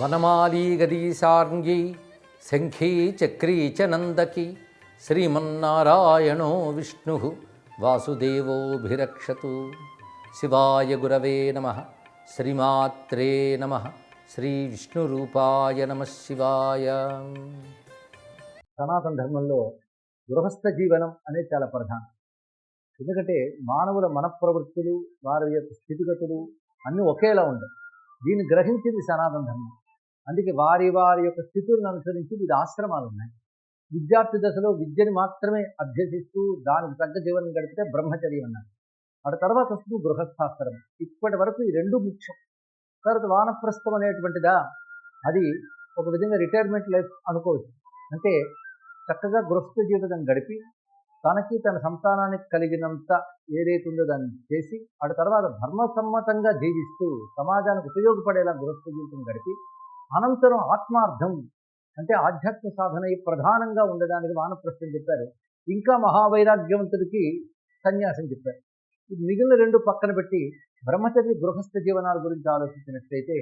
వనమాలీ గదీశార్ంగీ శంఖీ చక్రీ చ నందకి శ్రీమన్నారాయణో విష్ణు వాసుదేవోభిరక్షతు. శివాయ గురవే నమ. శ్రీమాత్రే నమ. శ్రీ విష్ణురూపాయ నమ శివాయ. సనాతన ధర్మంలో గృహస్థ జీవనం అనేది చాలా ప్రధానం. ఎందుకంటే మానవుల మనఃప్రవృత్తులు వారి యొక్క స్థితిగతులు అన్నీ ఒకేలా ఉండవు దీన్ని గ్రహించింది సనాతన ధర్మం. అందుకే వారి వారి యొక్క స్థితులను అనుసరించి వివిధ ఆశ్రమాలు ఉన్నాయి. విద్యార్థి దశలో విద్యని మాత్రమే అభ్యసిస్తూ దానికి తగ్గ జీవనం గడిపితే బ్రహ్మచర్యం అన్నారు. అటు తర్వాత వస్తుంది గృహస్థాశ్రమం. ఇప్పటి వరకు ఈ రెండు ముఖ్యం. తర్వాత వానప్రస్థం అనేటువంటిదా? అది ఒక విధంగా రిటైర్మెంట్ లైఫ్ అనుకోవచ్చు. అంటే చక్కగా గృహస్థ జీవితం గడిపి తనకి తన సంతానానికి కలిగినంత ఏదైతే ఉందో దాన్ని చేసి అటు తర్వాత ధర్మసమ్మతంగా జీవిస్తూ సమాజానికి ఉపయోగపడేలా గృహస్థ జీవితం గడిపి అనంతరం ఆత్మార్థం అంటే ఆధ్యాత్మ సాధన ప్రధానంగా ఉండడానికి వానప్రస్థం చెప్పారు ఇంకా మహావైరాగ్యవంతుడికి సన్యాసం చెప్పారు ఇది మిగిలిన రెండు పక్కన పెట్టి బ్రహ్మచర్య గృహస్థ జీవనాల గురించి ఆలోచించినట్లయితే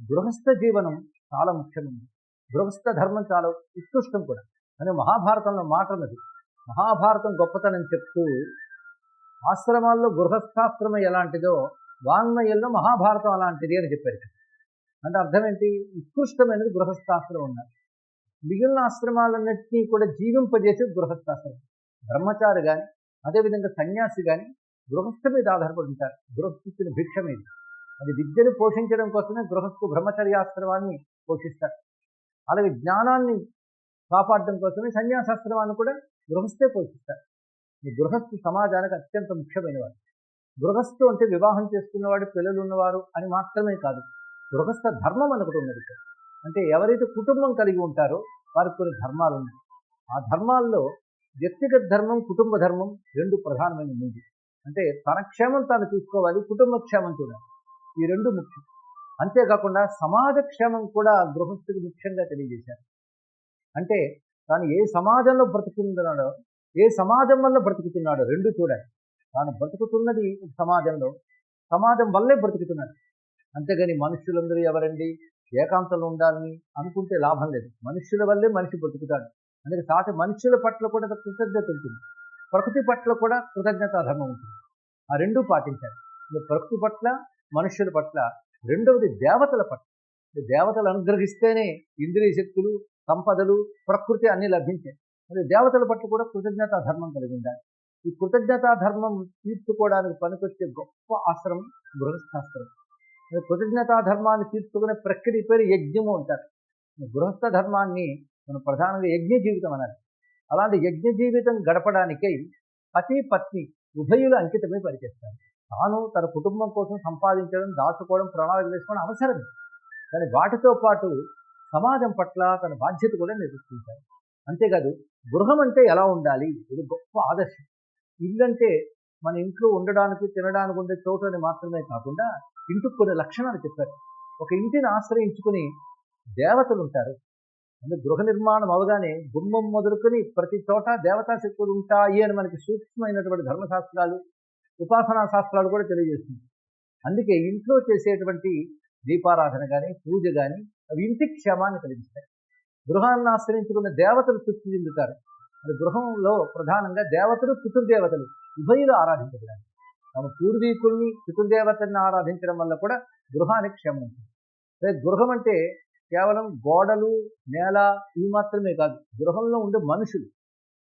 గృహస్థ జీవనం చాలా ముఖ్యమైనది. గృహస్థ ధర్మం చాలా ఉత్కృష్టం కూడా. అని మహాభారతంలో మాటలది. మహాభారతం గొప్పతనం చెప్తూ ఆశ్రమాల్లో గృహస్థాశ్రమం ఎలాంటిదో వాంగ్మయంలో మహాభారతం అలాంటిది అని చెప్పారు అంటే అర్థం ఏంటి? ఉత్కృష్టమైనది గృహస్థాశ్రమం ఉన్నారు మిగిలిన ఆశ్రమాలన్నింటినీ కూడా జీవింపజేసేది గృహస్థాశ్రమం. బ్రహ్మచారి కానీ అదేవిధంగా సన్యాసి కానీ గృహస్థ మీద ఆధారపడి ఉంటారు. గృహస్థితిని భిక్ష మీద. అది విద్యను పోషించడం కోసమే గృహస్థు బ్రహ్మచర్యాశ్రమాన్ని పోషిస్తారు. అలాగే జ్ఞానాన్ని కాపాడడం కోసమే సన్యాసాశ్రమాన్ని కూడా గృహస్థే పోషిస్తారు. ఈ గృహస్థు సమాజానికి అత్యంత ముఖ్యమైనవాడు. గృహస్థు అంటే వివాహం చేసుకున్నవాడు పిల్లలు ఉన్నవారు అని మాత్రమే కాదు. గృహస్థ ధర్మం అని ఒకటి ఉన్నది ఇక్కడ. అంటే ఎవరైతే కుటుంబం కలిగి ఉంటారో వారికి కొన్ని ధర్మాలు ఉన్నాయి. ఆ ధర్మాల్లో వ్యక్తిగత ధర్మం కుటుంబ ధర్మం రెండు ప్రధానమైన ముందు అంటే తన క్షేమం తాను చూసుకోవాలి కుటుంబ క్షేమం చూడాలి. ఈ రెండు ముఖ్యం. అంతేకాకుండా సమాజ క్షేమం కూడా గృహస్థుకి ముఖ్యంగా తెలియజేశారు. అంటే తాను ఏ సమాజంలో బ్రతుకుతున్నాడో ఏ సమాజం వల్ల బ్రతుకుతున్నాడో రెండు చూడాలి. తాను బ్రతుకుతున్నది సమాజంలో సమాజం వల్లే బ్రతుకుతున్నాడు. అంతేగాని మనుషులందరూ ఎవరండి? ఏకాంతంలో ఉండాలని అనుకుంటే లాభం లేదు. మనుషుల వల్లే మనిషి బతుకుతాడు. అందుకే సాటి మనుషుల పట్ల కూడా కృతజ్ఞత ఉంటుంది. ప్రకృతి పట్ల కూడా కృతజ్ఞతా ధర్మం ఉంటుంది. ఆ రెండూ పాటించాలి. ప్రకృతి పట్ల మనుషుల పట్ల రెండవది దేవతల పట్ల. ఈ దేవతలు అనుగ్రహిస్తేనే ఇంద్రియ శక్తులు సంపదలు ప్రకృతి అన్నీ లభించాయి. మరి దేవతల పట్ల కూడా కృతజ్ఞతా ధర్మం కలిగి ఉండాలి. ఈ కృతజ్ఞతా ధర్మం తీర్చుకోవడానికి పనికొచ్చే గొప్ప ఆశ్రమం గృహస్థాశ్రమం. కృతజ్ఞతా ధర్మాన్ని తీర్చుకునే ప్రక్రియ పేరు యజ్ఞము అంటారు. గృహస్థ ధర్మాన్ని మనం ప్రధానంగా యజ్ఞ జీవితం అనాలి. అలాంటి యజ్ఞ జీవితం గడపడానికై పతి పత్ని ఉభయులు అంకితమై పనిచేస్తారు. తాను తన కుటుంబం కోసం సంపాదించడం దాచుకోవడం ప్రణాళిక వేసుకోవడం అవసరం. కానీ వాటితో పాటు సమాజం పట్ల తన బాధ్యత కూడా నిర్వర్తించాలి. అంతేకాదు గృహం అంటే ఎలా ఉండాలి? ఇది గొప్ప ఆదర్శం. ఇల్లంటే మన ఇంట్లో ఉండడానికి తినడానికి ఉండే చోటు మాత్రమే కాకుండా ఇంటికి కొన్ని లక్షణాలు చెప్పారు. ఒక ఇంటిని ఆశ్రయించుకుని దేవతలు ఉంటారు. అంటే గృహ నిర్మాణం అవగానే గుమ్మం మొదలుకొని ప్రతి చోట దేవతా శక్తులు ఉంటాయి అని మనకి సూక్ష్మమైనటువంటి ధర్మశాస్త్రాలు ఉపాసనా శాస్త్రాలు కూడా తెలియజేస్తుంది అందుకే ఇంట్లో చేసేటువంటి దీపారాధన కానీ పూజ కానీ అవి ఇంటి క్షేమాన్ని కలిగిస్తాయి. గృహాన్ని ఆశ్రయించుకున్న దేవతలు తృప్తి చెందుతారు అది గృహంలో ప్రధానంగా దేవతలు పితృదేవతలు ఉభయులు ఆరాధించబడాలి. తమ పూర్వీకుల్ని పితృదేవతల్ని ఆరాధించడం వల్ల కూడా గృహానికి క్షేమం ఉంటుంది. గృహం అంటే కేవలం గోడలు నేల ఇవి మాత్రమే కాదు గృహంలో ఉండే మనుషులు.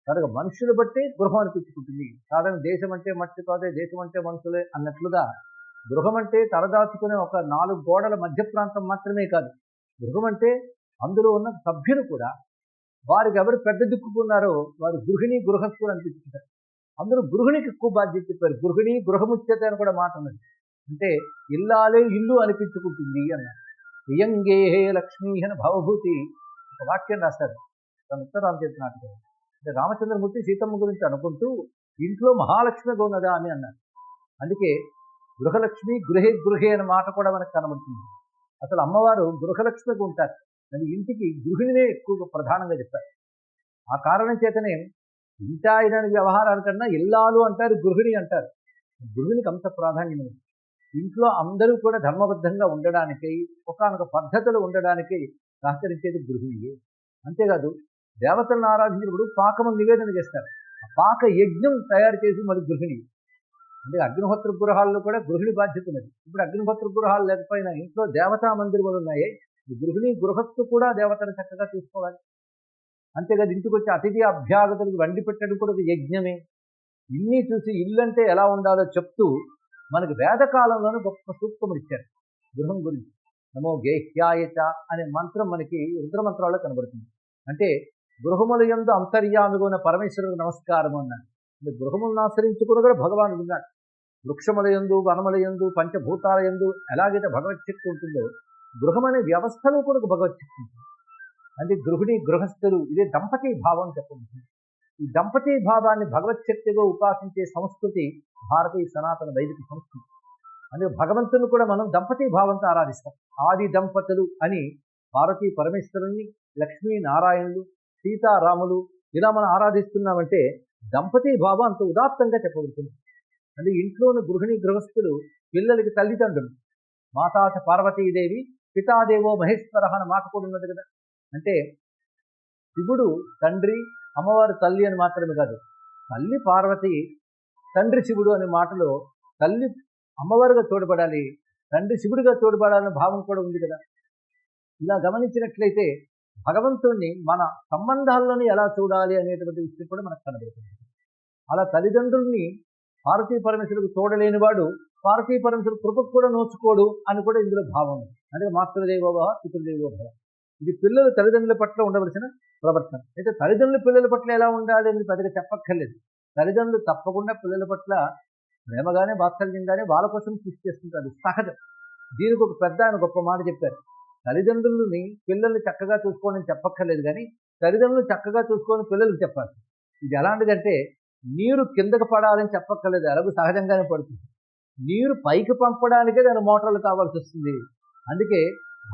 కనుక మనుషులు బట్టి గృహం అనిపించుకుంటుంది. సాధారణ దేశం అంటే మట్టి కాదే దేశం అంటే మనుషులే అన్నట్లుగా గృహం అంటే తలదాచుకునే ఒక నాలుగు గోడల మధ్య ప్రాంతం మాత్రమే కాదు. గృహం అంటే అందులో ఉన్న సభ్యులు కూడా వారికి ఎవరు పెద్ద దిక్కుకున్నారో వారు గృహిణి గృహస్థులు అనిపించుకుంటారు. అందరూ గృహిణికి ఎక్కువ బాధ్యత చెప్పారు. గృహిణి గృహముచ్యత అని కూడా మాట ఉన్నది. అంటే ఇల్లాలే ఇల్లు అనిపించుకుంటుంది అన్నారు. ప్రియంగే లక్ష్మీ అని భవభూతి ఒక వాక్యం రాశారు. తన ఉత్తరాలు నాటకం అంటే రామచంద్రమూర్తి సీతమ్మ గురించి అనుకుంటూ ఇంట్లో మహాలక్ష్మిగా ఉన్నదా అని అన్నారు. అందుకే గృహలక్ష్మి గృహే గృహే అనే మాట కూడా మనకు కనబడుతుంది. అసలు అమ్మవారు గృహలక్ష్మిగా ఉంటారు. కానీ ఇంటికి గృహిణినే ఎక్కువగా ప్రధానంగా చెప్పారు. ఆ కారణం చేతనే ఇంటాయనని వ్యవహారాల కన్నా ఇల్లాలు అంటారు గృహిణి అంటారు. గృహిణికి అంత ప్రాధాన్యం ఉంది ఇంట్లో అందరూ కూడా ధర్మబద్ధంగా ఉండడానికి ఒకనొక పద్ధతులు ఉండడానికి సహకరించేది గృహిణియే. అంతేకాదు దేవతలను ఆరాధించినప్పుడు పాకము నివేదన చేస్తారు. ఆ పాక యజ్ఞం తయారు చేసి మరి గృహిణి. అంటే అగ్నిహోత్ర గృహాల్లో కూడా గృహిణి బాధ్యత ఉన్నది. ఇప్పుడు అగ్నిహోత్ర గృహాలు లేకపోయినా ఇంట్లో దేవతా మందిరములు ఉన్నాయి. ఈ గృహిణి గృహస్థు కూడా దేవతను చక్కగా చూసుకోవాలి. అంతేకాదు ఇంటికి వచ్చి అతిథి అభ్యాగతులకు వండి పెట్టడం కూడా ఒక యజ్ఞమే. ఇన్ని చూసి ఇల్లు అంటే ఎలా ఉండాలో చెప్తూ మనకు వేదకాలంలోనే గొప్ప సూక్తములు ఇచ్చారు. గృహం గురించి. నమో గేహ్యాయత అనే మంత్రం మనకి రుద్రమంత్రాల్లో కనబడుతుంది. అంటే గృహముల యందు అంతర్యామిగా ఉన్న పరమేశ్వరుడు నమస్కారం అన్నాడు. అంటే గృహములను ఆశ్రయించుకుని కూడా భగవాన్ ఉన్నాడు. వృక్షముల యందు వనముల యందు పంచభూతాల ఎందు ఎలాగైతే భగవత్ శక్తి ఉంటుందో గృహం అనే వ్యవస్థలో కూడా భగవత్ శక్తి ఉంటుంది. అంటే గృహిణి గృహస్థులు ఇదే దంపతి భావం చెప్పబడుతుంది. ఈ దంపతి భావాన్ని భగవత్ శక్తిగా ఉపాసించే సంస్కృతి భారతీయ సనాతన వైదిక సంస్కృతి. అందుకే భగవంతుని కూడా మనం దంపతి భావంతో ఆరాధిస్తాం. ఆది దంపతులు అని భారతీ పరమేశ్వరుని లక్ష్మీ నారాయణులు సీతారాములు ఇలా మనం ఆరాధిస్తున్నామంటే దంపతి భావం అంత ఉదాత్తంగా చెప్పబడుతుంది. అంటే ఇంట్లోని గృహిణి గృహస్థులు పిల్లలకి తల్లిదండ్రులు. మాతాచ పార్వతీదేవి పితాదేవో మహేశ్వర అని మాట కూడా ఉన్నది కదా. అంటే శివుడు తండ్రి అమ్మవారు తల్లి అని మాత్రమే కాదు. తల్లి పార్వతి తండ్రి శివుడు అనే మాటలో తల్లి అమ్మవారుగా తోడ్పడాలి తండ్రి శివుడిగా తోడ్పడాలనే భావం కూడా ఉంది కదా. ఇలా గమనించినట్లయితే భగవంతుణ్ణి మన సంబంధాలను ఎలా చూడాలి అనేటువంటి విషయం కూడా మనకు కనబడుతుంది. అలా తల్లిదండ్రుల్ని పార్వతీ పరమేశ్వరుడు చూడలేని వాడు పార్వతీ పరమేశ్వరుడు కృపకు కూడా నోచుకోడు అని కూడా ఇందులో భావం అంటే మాతృదేవోభవ పితృదేవోభవ ఇది పిల్లలు తల్లిదండ్రుల పట్ల ఉండవలసిన ప్రవర్తన. అయితే తల్లిదండ్రులు పిల్లల పట్ల ఎలా ఉండాలి అని పెద్దగా చెప్పక్కర్లేదు. తల్లిదండ్రులు తప్పకుండా పిల్లల పట్ల ప్రేమగానే వాత్సల్యంగానే వాళ్ళ కోసం కృషి చేస్తుంటారు. సహజం. దీనికి ఒక పెద్ద ఆయన గొప్ప మాట చెప్పారు. తల్లిదండ్రులని పిల్లల్ని చక్కగా చూసుకోండి అని చెప్పక్కర్లేదు కానీ తల్లిదండ్రులు చక్కగా చూసుకొని పిల్లలకు చెప్పాలి. ఇది ఎలాంటిదంటే నీరు కిందకు పడాలని చెప్పక్కర్లేదు. అలాగే సహజంగానే పడుతుంది. నీరు పైకి పంపడానికే దాని మోటార్లు కావాల్సి వస్తుంది. అందుకే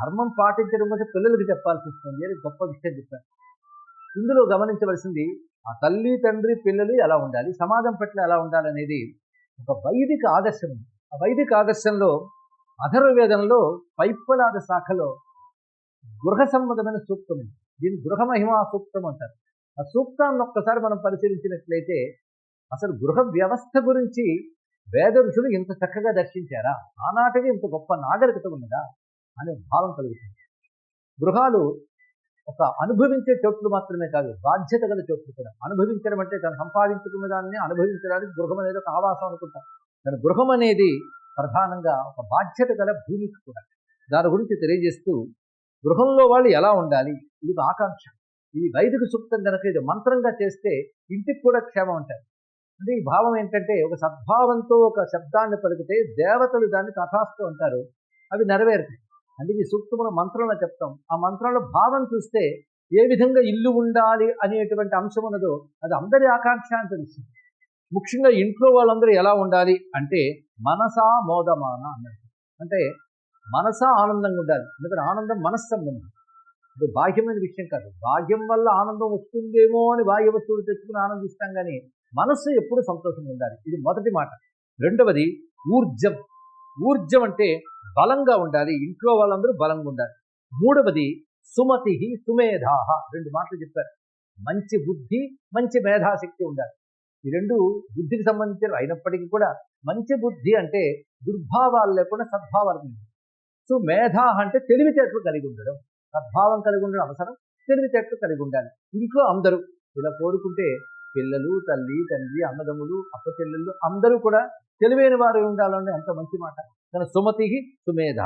ధర్మం పాటించడం కోసం పిల్లలకు చెప్పాల్సి వస్తుంది అని గొప్ప విషయం చెప్పారు. ఇందులో గమనించవలసింది ఆ తల్లి తండ్రి పిల్లలు ఎలా ఉండాలి సమాజం పట్ల ఎలా ఉండాలనేది ఒక వైదిక ఆదర్శం. ఆ వైదిక ఆదర్శంలో అధర్వవేదంలో పైప్పలాద శాఖలో గృహ సంబంధమైన సూక్తం ఉంది. దీన్ని గృహ మహిమా సూక్తం అంటారు. ఆ సూక్తాన్ని ఒక్కసారి మనం పరిశీలించినట్లయితే అసలు గృహ వ్యవస్థ గురించి వేద ఋషులు ఇంత చక్కగా దర్శించారా? ఆనాటికి ఇంత గొప్ప నాగరికత ఉన్నదా? అనే భావం కలుగుతుంది గృహాలు ఒక అనుభవించే చోట్లు మాత్రమే కాదు బాధ్యత గల చోట్లు కూడా. అనుభవించడం అంటే తను సంపాదించుకున్న దాన్ని అనుభవించడానికి గృహం అనేది ఒక ఆవాసం అనుకుంటాం. కానీ గృహం అనేది ప్రధానంగా ఒక బాధ్యత గల భూమికి కూడా. దాని గురించి తెలియజేస్తూ గృహంలో వాళ్ళు ఎలా ఉండాలి? ఇది ఆకాంక్ష. ఈ వైదిక సూక్తం కనుక ఇది మంత్రంగా చేస్తే ఇంటికి కూడా క్షేమం ఉంటాయి అంటే ఈ భావం ఏంటంటే ఒక సద్భావంతో ఒక శబ్దాన్ని పలికితే దేవతలు దాన్ని తథాస్తు అంటారు. అవి నెరవేరుతాయి. అందుకే ఈ సూక్తముల మంత్రంలో చెప్తాం. ఆ మంత్రంలో భావం చూస్తే ఏ విధంగా ఇల్లు ఉండాలి అనేటువంటి అంశం ఉన్నదో అది అందరి ఆకాంక్ష అని తెలుస్తుంది. ముఖ్యంగా ఇంట్లో వాళ్ళందరూ ఎలా ఉండాలి అంటే మనసా మోదమాన అన్నట్టు అంటే మనసా ఆనందంగా ఉండాలి. ఎందుకంటే ఆనందం మనస్సంబంధం ఇది బాహ్యమైన విషయం కాదు. భాగ్యం వల్ల ఆనందం వస్తుందేమో అని బాహ్య వస్తువులు తెచ్చుకుని ఆనందిస్తాం కానీ మనస్సు ఎప్పుడు సంతోషంగా ఉండాలి. ఇది మొదటి మాట. రెండవది ఊర్జం. ఊర్జం అంటే బలంగా ఉండాలి. ఇంట్లో వాళ్ళందరూ బలంగా ఉండాలి. మూడవది సుమతి సుమేధాహ రెండు మాటలు చెప్పారు. మంచి బుద్ధి మంచి మేధాశక్తి ఉండాలి. ఈ రెండు బుద్ధికి సంబంధించిన అయినప్పటికీ కూడా మంచి బుద్ధి అంటే దుర్భావాలు లేకుండా సద్భావాలు కలిగి సో మేధా అంటే తెలివితేటలు కలిగి ఉండడం. సద్భావం కలిగి ఉండడం అవసరం. తెలివితేటలు కలిగి ఉండాలి. ఇంట్లో అందరూ ఇలా కోరుకుంటే పిల్లలు తల్లి తండ్రి అన్నదమ్ములు అప్పచెల్లెళ్ళు అందరూ కూడా తెలివైన వారు ఉండాలంటే అంత మంచి మాట. కానీ సుమతి సుమేధ.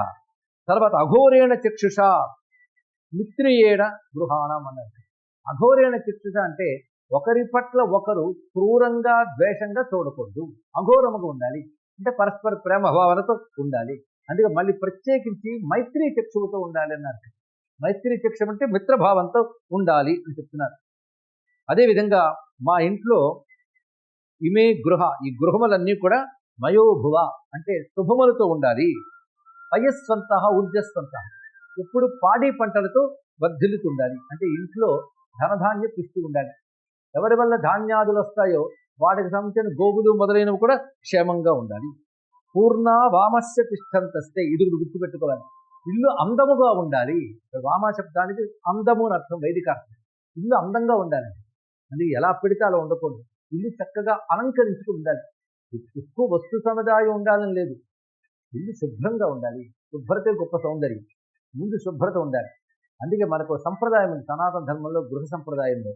తర్వాత అఘోరేణ చక్షుష. మిత్రియేణ గృహాణం అన్నట్టు అఘోరేణ చక్షుష అంటే ఒకరి పట్ల ఒకరు క్రూరంగా ద్వేషంగా చూడకూడదు. అఘోరముగా ఉండాలి. అంటే పరస్పర ప్రేమ భావనతో ఉండాలి. అందుకే మళ్ళీ ప్రత్యేకించి మైత్రి చక్షువుతో ఉండాలి అన్నారు. మైత్రి చక్షం అంటే మిత్రభావంతో ఉండాలి అని చెప్తున్నారు. అదేవిధంగా మా ఇంట్లో ఇమే గృహ ఈ గృహములన్నీ కూడా మయోభువ అంటే శుభములతో ఉండాలి. పయస్వంత ఊర్జస్వంత. ఎప్పుడు పాడి పంటలతో వర్ధిల్లుతుండాలి. అంటే ఇంట్లో ధనధాన్య పుష్టి ఉండాలి. ఎవరి వల్ల ధాన్యాదులు వస్తాయో వాటికి సంబంధించిన గోగులు మొదలైనవి కూడా క్షేమంగా ఉండాలి. పూర్ణ వామస్య తిష్టంతస్తే ఇది గుర్తుపెట్టుకోవాలి. ఇల్లు అందముగా ఉండాలి. వామ శబ్దానికి అందము అని అర్థం వైదిక అర్థం. ఇల్లు అందంగా ఉండాలి. అది ఎలా పెడితే అలా ఉండకూడదు. ఇల్లు చక్కగా అలంకరించుకు ఉండాలి. ఎక్కువ వస్తు సముదాయం ఉండాలని లేదు. ఇల్లు శుభ్రంగా ఉండాలి. శుభ్రతే గొప్ప సౌందర్యం. ముందు శుభ్రత ఉండాలి. అందుకే మనకు సంప్రదాయం ఉంది. సనాతన ధర్మంలో గృహ సంప్రదాయంలో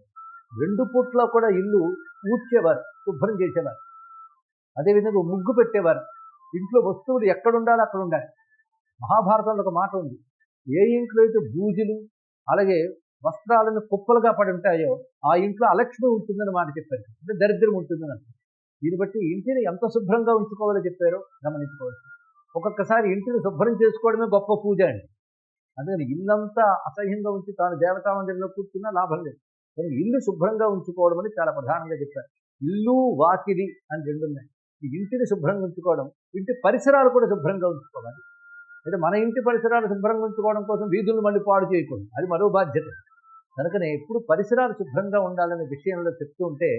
రెండు పూట్ల కూడా ఇల్లు ఊడ్చేవారు శుభ్రం చేసేవారు. అదేవిధంగా ముగ్గు పెట్టేవారు. ఇంట్లో వస్తువులు ఎక్కడుండాలో అక్కడ ఉండాలి. మహాభారతంలో ఒక మాట ఉంది. ఏ ఇంట్లో అయితే బూజులు అలాగే వస్త్రాలను కుప్పలుగా పడి ఉంటాయో ఆ ఇంట్లో అలక్ష్మి ఉంటుందని మాట చెప్పారు. అంటే దరిద్రం ఉంటుందని దీన్ని బట్టి ఇంటిని ఎంత శుభ్రంగా ఉంచుకోవాలో చెప్పారో గమనించుకోవచ్చు. ఒక్కొక్కసారి ఇంటిని శుభ్రం చేసుకోవడమే గొప్ప పూజ అండి. అందుకని ఇల్లంతా అసహ్యంగా ఉంచి తాను దేవతా మందిరంలో కూర్చున్నా లాభం లేదు. కానీ ఇల్లు శుభ్రంగా ఉంచుకోవడం అని చాలా ప్రధానంగా చెప్పారు. ఇల్లు వాకిలి అని రెండు ఉన్నాయి. ఈ ఇంటిని శుభ్రంగా ఉంచుకోవడం ఇంటి పరిసరాలు కూడా శుభ్రంగా ఉంచుకోవాలి. అయితే మన ఇంటి పరిసరాలు శుభ్రంగా ఉంచుకోవడం కోసం వీధులను మళ్ళీ పాడు చేయకూడదు. అది మరో బాధ్యత. కనుకనే ఎప్పుడు పరిసరాలు శుభ్రంగా ఉండాలనే విషయంలో చెప్తూ ఉంటే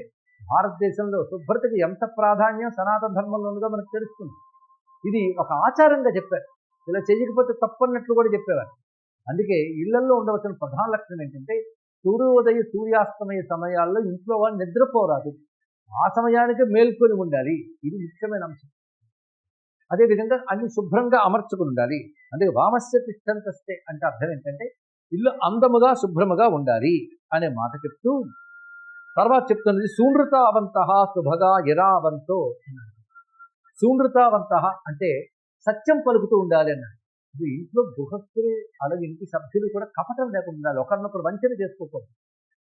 భారతదేశంలో శుభ్రతకి ఎంత ప్రాధాన్యం సనాతన ధర్మంలో ఉందో మనకు తెలుస్తుంది. ఇది ఒక ఆచారంగా చెప్పారు. ఇలా చేయకపోతే తప్పన్నట్లు కూడా చెప్పేవారు. అందుకే ఇళ్ళలో ఉండవలసిన ప్రధాన లక్షణం ఏంటంటే సూర్యోదయ సూర్యాస్తమయ సమయాల్లో ఇంట్లో వాళ్ళు నిద్రపోరాదు. ఆ సమయానికి మేల్కొని ఉండాలి. ఇది ముఖ్యమైన అంశం. అదేవిధంగా అన్ని శుభ్రంగా అమర్చుకుని ఉండాలి. అందుకే వామస్య తిష్టంతస్తే అంటే అర్థం ఏంటంటే ఇల్లు అందముగా శుభ్రముగా ఉండాలి అనే మాట చెప్తూ తర్వాత చెప్తున్నది శూనృతావంత శుభగా ఇరావంతో శూనృతావంత అంటే సత్యం పలుకుతూ ఉండాలి అన్నాడు. ఇది ఇంట్లో గృహస్థులు అలాగే ఇంటి సభ్యులు కూడా కపటం లేకుండా ఉండాలి. ఒకరినొకరు వంచన చేసుకోకూడదు.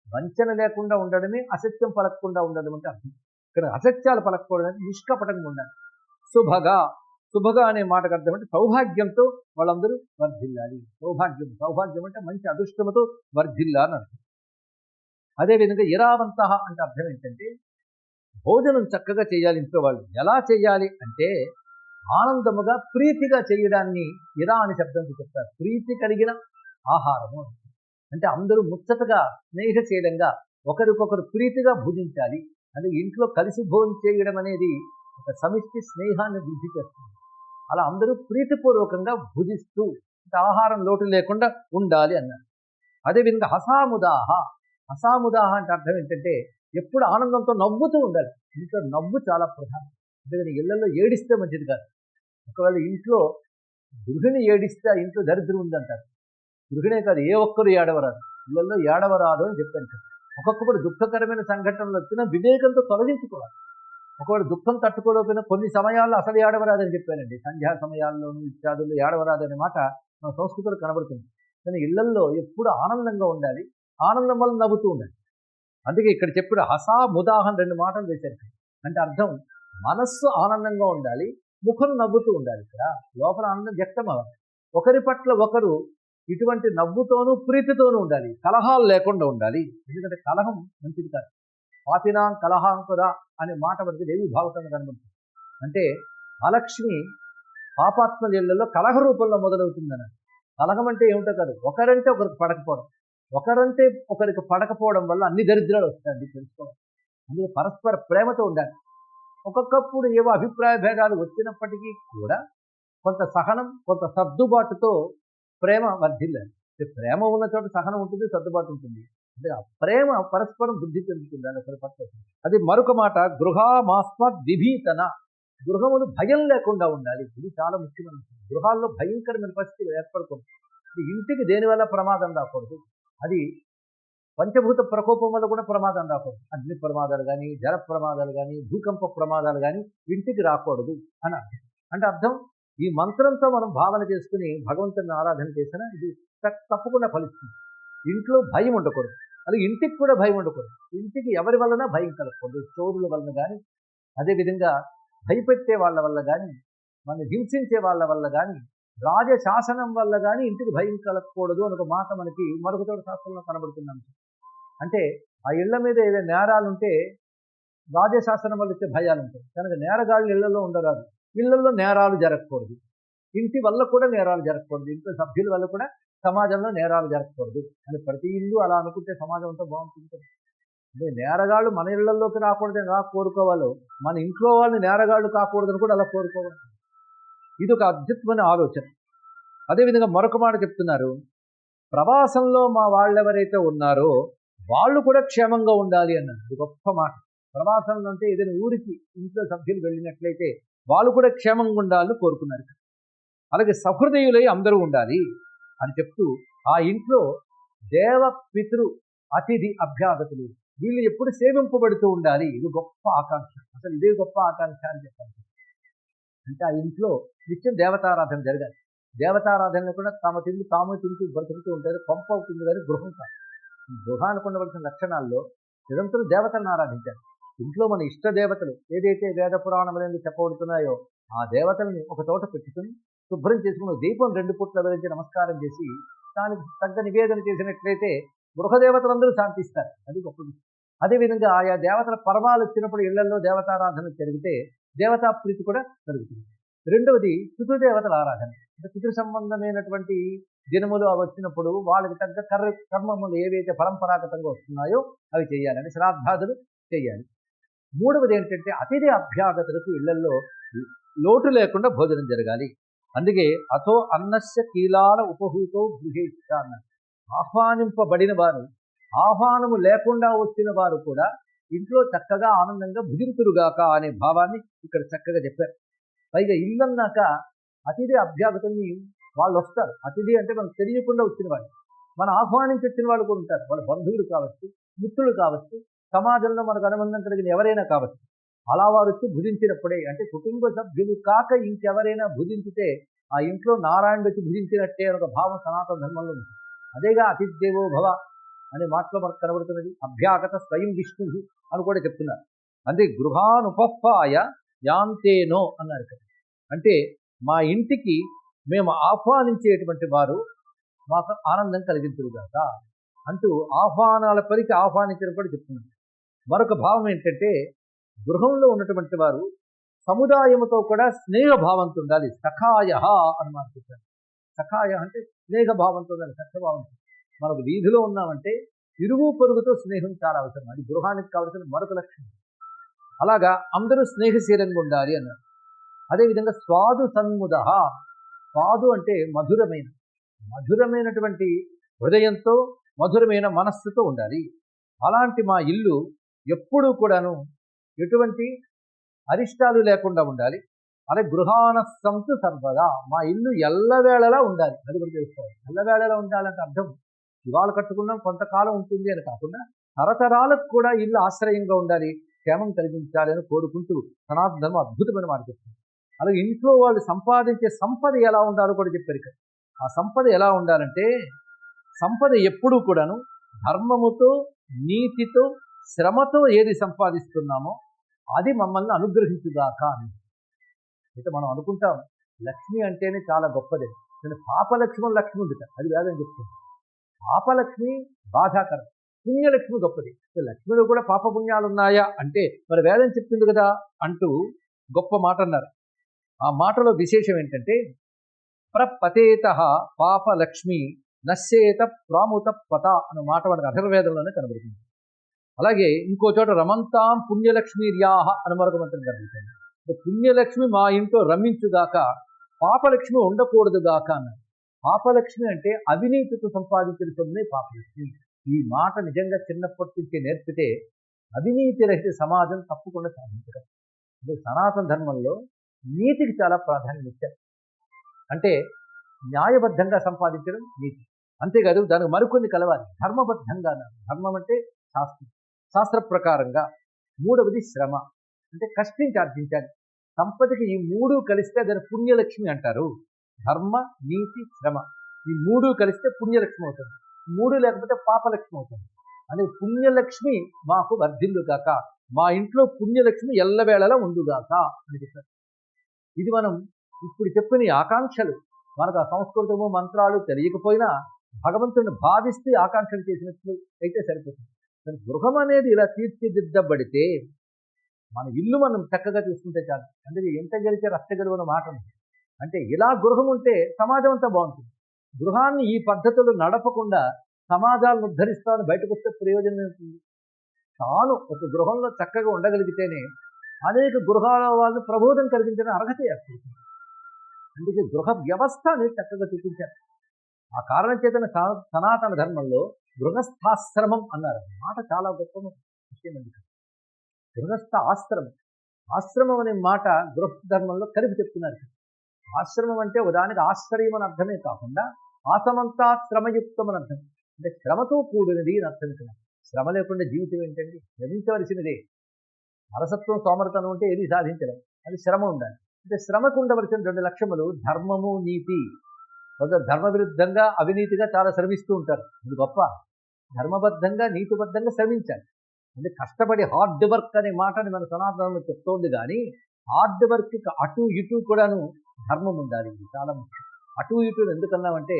వంచన లేకుండా ఉండడమే అసత్యం పలకకుండా ఉండడం అంటే అర్థం. కానీ అసత్యాలు పలకకూడదు అంటే నిష్కపటంగా ఉండాలి. శుభగా శుభగా అనే మాటకు అర్థం అంటే సౌభాగ్యంతో వాళ్ళందరూ వర్ధిల్లాలి. సౌభాగ్యం సౌభాగ్యం అంటే మంచి అదృష్టముతో వర్ధిల్లా అని అర్థం. అదేవిధంగా ఇరావంత అంటే అర్థం ఏంటంటే భోజనం చక్కగా చేయాలి ఇంట్లో వాళ్ళు ఎలా చేయాలి అంటే ఆనందముగా ప్రీతిగా చేయడాన్ని ఇరా అని శబ్దంతో చెప్తారు. ప్రీతి కలిగిన ఆహారము అంటే అందరూ ముచ్చటగా స్నేహశీలంగా ఒకరికొకరు ప్రీతిగా భుజించాలి. అంటే ఇంట్లో కలిసి భోజనం చేయడం అనేది ఒక సమిష్టి స్నేహాన్ని వృద్ధి చేస్తుంది. అలా అందరూ ప్రీతిపూర్వకంగా భుజిస్తూ ఆహారం లోటు లేకుండా ఉండాలి అన్నారు. అదేవిధంగా హసాముదాహ హసాముదాహ అంటే అర్థం ఏంటంటే ఎప్పుడు ఆనందంతో నవ్వుతూ ఉండాలి. ఇంట్లో నవ్వు చాలా ప్రధానం. అందుకని ఇళ్ళలో ఏడిస్తే మంచిది కాదు. ఒకవేళ ఇంట్లో గృహిణి ఏడిస్తే ఇంట్లో దరిద్రం ఉందంటారు. గృహిణే కాదు ఏ ఒక్కరు ఏడవరాదు. ఇళ్ళలో ఏడవరాదు అని చెప్పాను ఒక్కొక్కప్పుడు దుఃఖకరమైన సంఘటనలు వచ్చినా వివేకంతో తొలగించుకోవాలి. ఒకవేళ దుఃఖం తట్టుకోలేకపోయినా కొన్ని సమయాల్లో అసలు ఏడవరాదని చెప్పానండి. సంధ్యా సమయాల్లోనూ ఇత్యాదుల్లో ఏడవరాదు అనే మాట మన సంస్కృతిలో కనబడుతుంది. కానీ ఇళ్ళల్లో ఎప్పుడు ఆనందంగా ఉండాలి. ఆనందం వల్ల నవ్వుతూ ఉండాలి. అందుకే ఇక్కడ చెప్పిన హసా ముదాహన్ రెండు మాటలు వేశారు. అంటే అర్థం మనస్సు ఆనందంగా ఉండాలి ముఖం నవ్వుతూ ఉండాలి ఇక్కడ లోపల ఆనందం వ్యక్తం అవ్వాలి ఒకరి పట్ల ఒకరు ఇటువంటి నవ్వుతోనూ ప్రీతితోనూ ఉండాలి. కలహాలు లేకుండా ఉండాలి. ఎందుకంటే కలహం మంచిది కాదు. పాపినాం కలహాంకురా అనే మాట మనకి దేవి భావకంగా కనబడుతుంది. అంటే మహాలక్ష్మి పాపాత్మ నీళ్ళలో కలహ రూపంలో మొదలవుతుందని. కలహం అంటే ఏమిటో కాదు. ఒకరంటే ఒకరికి పడకపోవడం. ఒకరంటే ఒకరికి పడకపోవడం వల్ల అన్ని దరిద్రాలు వస్తాయండి తెలుసుకోవాలి. అందుకే పరస్పర ప్రేమతో ఉండాలి. ఒక్కొక్కప్పుడు ఏవో అభిప్రాయ భేదాలు వచ్చినప్పటికీ కూడా కొంత సహనం కొంత సర్దుబాటుతో ప్రేమ వర్ధిల్లాలి. ప్రేమ ఉన్న చోట సహనం ఉంటుంది సర్దుబాటు ఉంటుంది. అంటే ఆ ప్రేమ పరస్పరం బుద్ధి చెందుతుంది అని ఒకరి పట్ల అది మరొక మాట గృహమాస్మద్ విభీతన. గృహములు భయం లేకుండా ఉండాలి. ఇది చాలా ముఖ్యమైన గృహాల్లో భయంకరమైన పరిస్థితులు ఏర్పడకూడదు. ఇంటికి దేనివల్ల ప్రమాదం రాకూడదు? అది పంచభూత ప్రకోపం వల్ల కూడా ప్రమాదం రాకూడదు. అగ్ని ప్రమాదాలు కానీ జల ప్రమాదాలు కానీ భూకంప ప్రమాదాలు కానీ ఇంటికి రాకూడదు అని అర్థం. అంటే అర్థం? ఈ మంత్రంతో మనం భావన చేసుకుని భగవంతుని ఆరాధన చేసినా ఇది తప్పకుండా ఫలిస్తుంది. ఇంట్లో భయం ఉండకూడదు. అది ఇంటికి కూడా భయం ఉండకూడదు. ఇంటికి ఎవరి వలన భయం కలగకూడదు? చోరుల వలన కానీ అదేవిధంగా భయపెట్టే వాళ్ళ వల్ల కానీ మన హింసించే వాళ్ళ వల్ల కానీ రాజశాసనం వల్ల కానీ ఇంటికి భయం కలగకూడదు అని ఒక మాట మనకి మరొక చోట శాస్త్రంలో కనబడుతున్నాం అంటే ఆ ఇళ్ళ మీద ఏదైనా నేరాలు ఉంటే రాజశాసనం వల్ల వచ్చే భయాలు ఉంటాయి. కనుక నేరగాళ్ళు ఇళ్ళలో ఉండరాదు. ఇళ్ళలో నేరాలు జరగకూడదు. ఇంటి వల్ల కూడా నేరాలు జరగకూడదు. ఇంట్లో సభ్యుల వల్ల కూడా సమాజంలో నేరాలు జరగకూడదు అని ప్రతి ఇల్లు అలా అనుకుంటే సమాజం అంతా బాగుంటుంది అంటే నేరగాళ్ళు మన ఇళ్ళలోకి రాకూడదని ఎలా కోరుకోవాలో మన ఇంట్లో వాళ్ళు నేరగాళ్ళు కాకూడదని కూడా అలా కోరుకోవాలి. ఇది ఒక అద్భుతమైన ఆలోచన. అదేవిధంగా మరొక మాట చెప్తున్నారు ప్రవాసంలో మా వాళ్ళెవరైతే ఉన్నారో వాళ్ళు కూడా క్షేమంగా ఉండాలి అన్నారు. ఇది గొప్ప మాట. ప్రవాసంలో అంటే ఏదైనా ఊరికి ఇంట్లో సభ్యులు వెళ్ళినట్లయితే వాళ్ళు కూడా క్షేమంగా ఉండాలని కోరుకున్నారు. అలాగే సహృదయులై అందరూ ఉండాలి. అని చెప్తూ ఆ ఇంట్లో దేవ పితృ అతిథి అభ్యాగతులు వీళ్ళు ఎప్పుడు సేవింపబడుతూ ఉండాలి. ఇది గొప్ప ఆకాంక్ష. అసలు ఇదే గొప్ప ఆకాంక్ష అని చెప్పాలి. అంటే ఆ ఇంట్లో నిత్యం దేవతారాధన జరగాలి. దేవతారాధనలో కూడా తమ తిండి తాము తింటూ బ్రతుకుతూ ఉంటారు. పంప అవుతుంది కానీ గృహం కాదు. గృహానికి ఉండవలసిన లక్షణాల్లో నిరంతరం దేవతలను ఆరాధించాలి. ఇంట్లో మన ఇష్ట దేవతలు ఏదైతే వేద పురాణములని చెప్పబడుతున్నాయో ఆ దేవతల్ని ఒక చోట పెట్టుకుని శుభ్రం చేసుకుని దీపం రెండు పుట్ల వెలించి నమస్కారం చేసి దానికి తగ్గ నివేదన చేసినట్లయితే గృహదేవతలందరూ శాంతిస్తారు. అది గొప్ప విషయం అదేవిధంగా ఆయా దేవతల పర్వాలు వచ్చినప్పుడు ఇళ్ళలో దేవతారాధన జరిగితే దేవతా ప్రీతి కూడా జరుగుతుంది రెండవది పితృదేవతల ఆరాధన. అంటే పితృ సంబంధమైనటువంటి దినములు అవి వచ్చినప్పుడు వాళ్ళకి తగ్గ కర్ర కర్మములు ఏవైతే పరంపరాగతంగా వస్తున్నాయో అవి చేయాలని శ్రాద్ధాదులు చేయాలి. మూడవది ఏంటంటే అతిథి అభ్యాగతులకు ఇళ్ళలో లోటు లేకుండా భోజనం జరగాలి. అందుకే అతో అన్నస్య కీలాల ఉపహూతో గృహేక్ష ఆహ్వానింపబడిన వారు ఆహ్వానము లేకుండా వచ్చిన వారు కూడా ఇంట్లో చక్కగా ఆనందంగా భుజింతురుగాక అనే భావాన్ని ఇక్కడ చక్కగా చెప్పారు. పైగా ఇల్లన్నాక అతిథి అభ్యాగతుల్ని వాళ్ళు వస్తారు. అతిథి అంటే మనకు తెలియకుండా వచ్చిన వాళ్ళు. మనం ఆహ్వానించి వచ్చిన వాళ్ళు కూడా ఉంటారు. వాళ్ళ బంధువులు కావచ్చు మిత్రులు కావచ్చు సమాజంలో మనకు అనుబంధం కలిగిన ఎవరైనా కావచ్చు. అలా వారు భుజించినప్పుడే అంటే కుటుంబ సభ్యులు కాక ఇంకెవరైనా భుజించితే ఆ ఇంట్లో నారాయణుడు వచ్చి భుజించినట్టే ఒక భావం సనాతన ధర్మంలో ఉంది అదేగా అతిథి దేవో భవ అనే మాటలో మనకు కనబడుతున్నది. అభ్యాగత స్వయం విష్ణు అని కూడా చెప్తున్నారు. అంటే గృహానుపప్పాయ యాంతేనో అన్నారు ఇక్కడ అంటే మా ఇంటికి మేము ఆహ్వానించేటువంటి వారు మాకు ఆనందం కలిగించుగాక అంటూ ఆహ్వానాల పలికి ఆహ్వానించినప్పుడు చెప్తున్నారు. మరొక భావం ఏంటంటే గృహంలో ఉన్నటువంటి వారు సముదాయముతో కూడా స్నేహభావంతో ఉండాలి సఖాయ అని మనం చెప్పారు. సఖాయ అంటే స్నేహభావంతో ఉండాలి సఖ్యభావంతో మనకు వీధిలో ఉన్నామంటే ఇరుగు పొరుగుతో స్నేహం చాలా అవసరం. అది గృహానికి కావలసిన మరొక లక్షణం. అలాగా అందరూ స్నేహశీలంగా ఉండాలి అన్నారు. అదేవిధంగా స్వాదు సన్ముద. స్వాదు అంటే మధురమైన మధురమైనటువంటి హృదయంతో మధురమైన మనస్సుతో ఉండాలి. అలాంటి మా ఇల్లు ఎప్పుడూ కూడాను ఎటువంటి అరిష్టాలు లేకుండా ఉండాలి. అలాగే గృహాన సంతు సర్వదా మా ఇల్లు ఎల్లవేళలా ఉండాలి. అది కూడా తెలుసుకోవాలి. ఎల్లవేళలా ఉండాలంటే అర్థం. ఇవాళ కట్టుకున్నాం కొంతకాలం ఉంటుంది అని కాకుండా తరతరాలకు కూడా ఇల్లు ఆశ్రయంగా ఉండాలి క్షేమం కలిగించాలి అని కోరుకుంటూ సనాతన ధర్మం అద్భుతమైన మాట చెప్తుంది అలాగే ఇంట్లో వాళ్ళు సంపాదించే సంపద ఎలా ఉండాలో కూడా చెప్పారు ఇక్కడ. ఆ సంపద ఎలా ఉండాలంటే సంపద ఎప్పుడూ కూడాను ధర్మముతో నీతితో శ్రమతో ఏది సంపాదిస్తున్నామో అది మమ్మల్ని అనుగ్రహించుగాక అని. అయితే మనం అనుకుంటాం లక్ష్మి అంటేనే చాలా గొప్పదే. నేను పాపలక్ష్మం లక్ష్మి ఉంది అది వేదం చెప్తుంది. పాపలక్ష్మి బాధాకరం పుణ్యలక్ష్మి గొప్పది. లక్ష్మిలో కూడా పాపపుణ్యాలు ఉన్నాయా అంటే మరి వేదం చెప్తుంది కదా అంటూ గొప్ప మాట అన్నారు ఆ మాటలో విశేషం ఏంటంటే ప్రపతేత పాపలక్ష్మి నశ్యేత ప్రాముత పత అనే మాట మనకు అధర్వేదంలోనే కనబడుతుంది. అలాగే ఇంకో చోట రమంతాం పుణ్యలక్ష్మీర్యాహ అని మరొక మంత్రం పుణ్యలక్ష్మి మా ఇంట్లో రమించుగాక పాపలక్ష్మి ఉండకూడదుగాక అన్నారు పాపలక్ష్మి అంటే అవినీతితో సంపాదించిన సొమ్మే పాపలక్ష్మి. ఈ మాట నిజంగా చిన్నప్పటి నుంచి నేర్పితే అవినీతి రహిత సమాజం తప్పకుండా సాధించగలరు సనాతన ధర్మంలో నీతికి చాలా ప్రాధాన్యం ఇచ్చారు. అంటే న్యాయబద్ధంగా సంపాదించడం నీతి. అంతేకాదు దానికి మరికొన్ని కలవాలి. ధర్మబద్ధంగా ధర్మం అంటే శాస్త్రం. శాస్త్ర ప్రకారంగా మూడవది శ్రమ. అంటే కష్టించి ఆర్జించాలి సంపదకి ఈ మూడు కలిస్తే దాని పుణ్యలక్ష్మి అంటారు. ధర్మ నీతి శ్రమ. ఈ మూడు కలిస్తే పుణ్యలక్ష్మి అవుతుంది. మూడు లేకపోతే పాపలక్ష్మి అవుతుంది. అని పుణ్యలక్ష్మి మాకు వర్ధిల్లుగాక మా ఇంట్లో పుణ్యలక్ష్మి ఎల్లవేళలా ఉండుగాక అని చెప్పారు. ఇది మనం ఇప్పుడు చెప్పిన ఆకాంక్షలు. మనకు ఆ సంస్కృతము మంత్రాలు తెలియకపోయినా భగవంతుడిని భావిస్తే ఆకాంక్షలు చేసినట్లు అయితే సరిపోతుంది. కానీ గృహం అనేది ఇలా తీర్చిదిద్దబడితే మన ఇల్లు మనం చక్కగా చూసుకుంటే చాలు. అందుకే ఎంత గెలిచే రచ్చగలుగు గెలువన మాట అంటే ఇలా గృహం ఉంటే సమాజం అంతా బాగుంటుంది. గృహాన్ని ఈ పద్ధతులు నడపకుండా సమాజాలను ఉద్ధరిస్తాను బయటకు వస్తే ప్రయోజనం ఏమిటి? తాను ఒక గృహంలో చక్కగా ఉండగలిగితేనే అనేక గృహాల వాళ్ళు ప్రబోధం కలిగించిన అర్హత ఏర్పడుతుంది. అందుకే గృహ వ్యవస్థ అనేది చక్కగా చూపించారు. ఆ కారణం చేతన సనాతన ధర్మంలో గృహస్థాశ్రమం అన్నారు. మాట చాలా గొప్ప విషయం అండి. గృహస్థ ఆశ్రమం ఆశ్రమం అనే మాట గృహస్థ ధర్మంలో కలిపి చెప్తున్నారు. ఆశ్రమం అంటే ఉదానికి ఆశ్రయం అని అర్థమే కాకుండా ఆసమంతా శ్రమయుక్తం అని అర్థం. అంటే శ్రమతో కూడినది అని అర్థం ఇక్కడ శ్రమ లేకుండా జీవితం ఏంటండి? శ్రమించవలసినదే. అరసత్వం సోమరతనం ఉంటే ఏది సాధించడం అది శ్రమ ఉండాలి. అంటే శ్రమకు ఉండవలసిన రెండు లక్ష్యములు ధర్మము నీతి. కొంత ధర్మ విరుద్ధంగా అవినీతిగా చాలా శ్రమిస్తూ ఉంటారు. ఇది గొప్ప. ధర్మబద్ధంగా నీతిబద్ధంగా శ్రమించాలి. అంటే కష్టపడి హార్డ్ వర్క్ అనే మాటని మన సనాతనంలో చెప్తోంది కానీ హార్డ్ వర్క్ అటు ఇటు కూడాను ధర్మం ఉండాలి. ఇది చాలా ముఖ్యం. అటు ఇటు ఎందుకన్నామంటే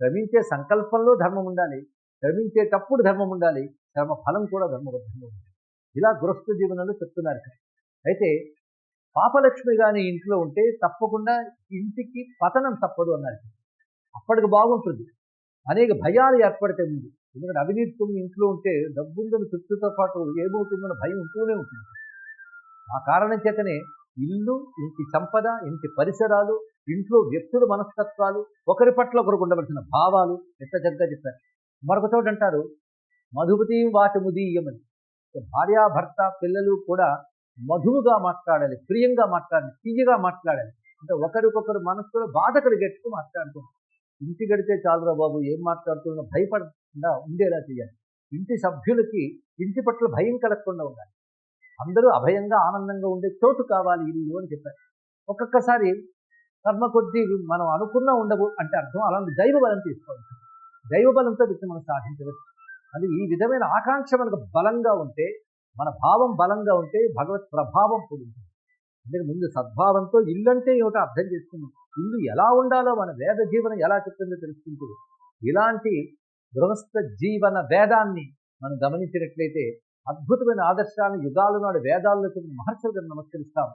శ్రమించే సంకల్పంలో ధర్మం ఉండాలి. శ్రమించేటప్పుడు ధర్మం ఉండాలి. శ్రమ ఫలం కూడా ధర్మబద్ధంగా ఉండాలి. ఇలా గృహస్థ జీవనంలో చెప్తున్నారు. అయితే పాపలక్ష్మి కానీ ఇంట్లో ఉంటే తప్పకుండా ఇంటికి పతనం తప్పదు అన్నారు అప్పటికి బాగుంటుంది. అనేక భయాలు ఏర్పడితే ముందు. ఎందుకంటే అవినీతితో ఇంట్లో ఉంటే డబ్బుందని చుట్టూతో పాటు ఏమవుతుందన్న భయం ఉంటూనే ఉంటుంది. ఆ కారణం చేతనే ఇల్లు ఇంటి సంపద ఇంటి పరిసరాలు ఇంట్లో వ్యక్తుల మనస్తత్వాలు ఒకరి పట్ల ఒకరికి ఉండవలసిన భావాలు ఎంత చక్కగా చెప్పారు. మరొక చోట అంటారు మధుపతి వాచముదీయమని. భార్యాభర్త పిల్లలు కూడా మధువుగా మాట్లాడాలి ప్రియంగా మాట్లాడాలి తీయగా మాట్లాడాలి. అంటే ఒకరికొకరు మనసులో బాధ కలిగేట్టు మాట్లాడుతుంది ఇంటి గడితే చాలురా బాబు ఏం మాట్లాడుతున్నా భయపడకుండా ఉండేలా చేయాలి. ఇంటి సభ్యులకి ఇంటి పట్ల భయం కలగకుండా ఉండాలి. అందరూ అభయంగా ఆనందంగా ఉండే చోటు కావాలి ఇల్లు అని చెప్పారు. ఒక్కొక్కసారి కర్మ కొద్దీ మనం అనుకున్నా ఉండవు అంటే అర్థం అలాంటి దైవ బలం తీసుకోవాలి. దైవ బలంతో వీటిని మనం సాధించవచ్చు. అది ఈ విధమైన ఆకాంక్ష మనకు బలంగా ఉంటే మన భావం బలంగా ఉంటే భగవత్ ప్రభావం పొందుతుంది. అందుకే ముందు సద్భావంతో ఇల్లు అంటే ఏమిటో అర్థం చేసుకున్నాం. ఇల్లు ఎలా ఉండాలో మన వేద జీవనం ఎలా చెప్తుందో తెలుసుకుంటూ ఇలాంటి గృహస్థ జీవన వేదాన్ని మనం గమనించినట్లయితే అద్భుతమైన ఆదర్శాలను యుగాల నాడు వేదాల్లో చెప్పిన మహర్షులకు నమస్కరిస్తాం.